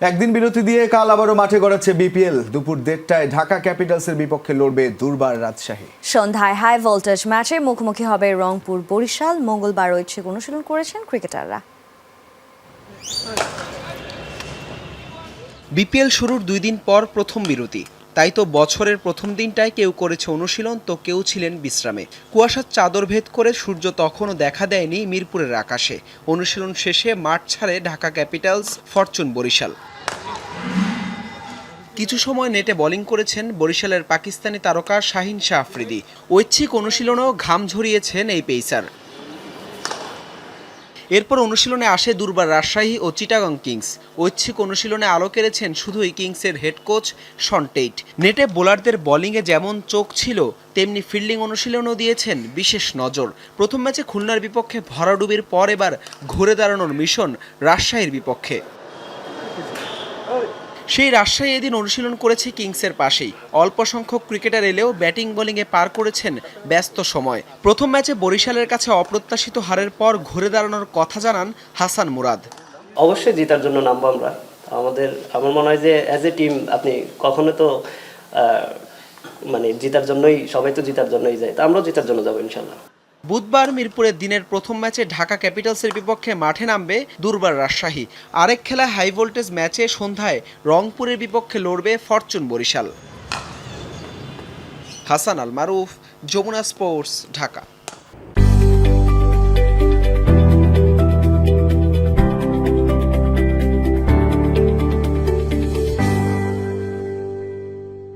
একদিন বিরতি দিয়ে কাল আবারও মাঠে গড়াচ্ছে বিপিএল। দুপুর দেড়টায় ঢাকা ক্যাপিটালসের বিপক্ষে লড়বে দুর্বার রাজশাহী। সন্ধ্যায় হাই ভোল্টেজ ম্যাচে মুখোমুখি হবে রংপুর বরিশাল। মঙ্গলবার ঐচ্ছিক অনুশীলন করেছেন ক্রিকেটাররা। বিপিএল শুরুর দুই দিন পর প্রথম বিরতি। তাই তো বছরের প্রথম দিনটায় কেউ করেছে অনুশীলন, তো কেউ ছিলেন বিশ্রামে। কুয়াশার চাদর ভেদ করে সূর্য তখনও দেখা দেয়নি মিরপুরের আকাশে। অনুশীলন শেষে মাঠ ছাড়ে ঢাকা ক্যাপিটালস, ফরচুন বরিশাল। কিছু সময় নেটে বোলিং করেছেন বরিশালের পাকিস্তানি তারকা শাহিন শাহ আফ্রিদি। ঐচ্ছিক অনুশীলনেও ঘাম ঝরিয়েছেন এই পেসার। এরপর অনুশীলনে আসে দুর্বার রাজশাহী ও চিটাগং কিংস। ঐচ্ছিক অনুশীলনে আলো কেড়েছেন শুধুই কিংসের হেড কোচ শন টেইট। নেটে বোলারদের বোলিংয়ে যেমন চোখ ছিল, তেমনি ফিল্ডিং অনুশীলনও দিয়েছেন বিশেষ নজর। প্রথম ম্যাচে খুলনার বিপক্ষে ভরাডুবির পর এবার ঘুরে দাঁড়ানোর মিশন রাজশাহীর বিপক্ষে। সেই রাজশাহী এদিন অনুশীলন করেছে কিংসের পাশেই। অল্প সংখ্যক ক্রিকেটার এলেও ব্যাটিং বোলিংয়ে পার করেছেন ব্যস্ত সময়। প্রথম ম্যাচে বরিশালের কাছে অপ্রত্যাশিত হারের পর ঘুরে দাঁড়ানোর কথা জানান হাসান মুরাদ। অবশ্যই জেতার জন্য নামবো আমরা। আমাদের, আমার মনে হয় যে অ্যাজ এ টিম আপনি কখনো তো মানে জেতার জন্যই, সবাই তো জেতার জন্যই যায়। তা আমরাও জেতার জন্য যাব ইনশাল্লাহ। বুধবার মিরপুরের দিনের প্রথম ম্যাচে ঢাকা ক্যাপিটালসের বিপক্ষে মাঠে নামবে দুর্বার রাজশাহী। আরেক খেলায় হাই ভোল্টেজ ম্যাচে সন্ধ্যায় রংপুরের বিপক্ষে লড়বে ফরচুন বরিশাল। হাসান আল মারুফ, যমুনা স্পোর্টস, ঢাকা।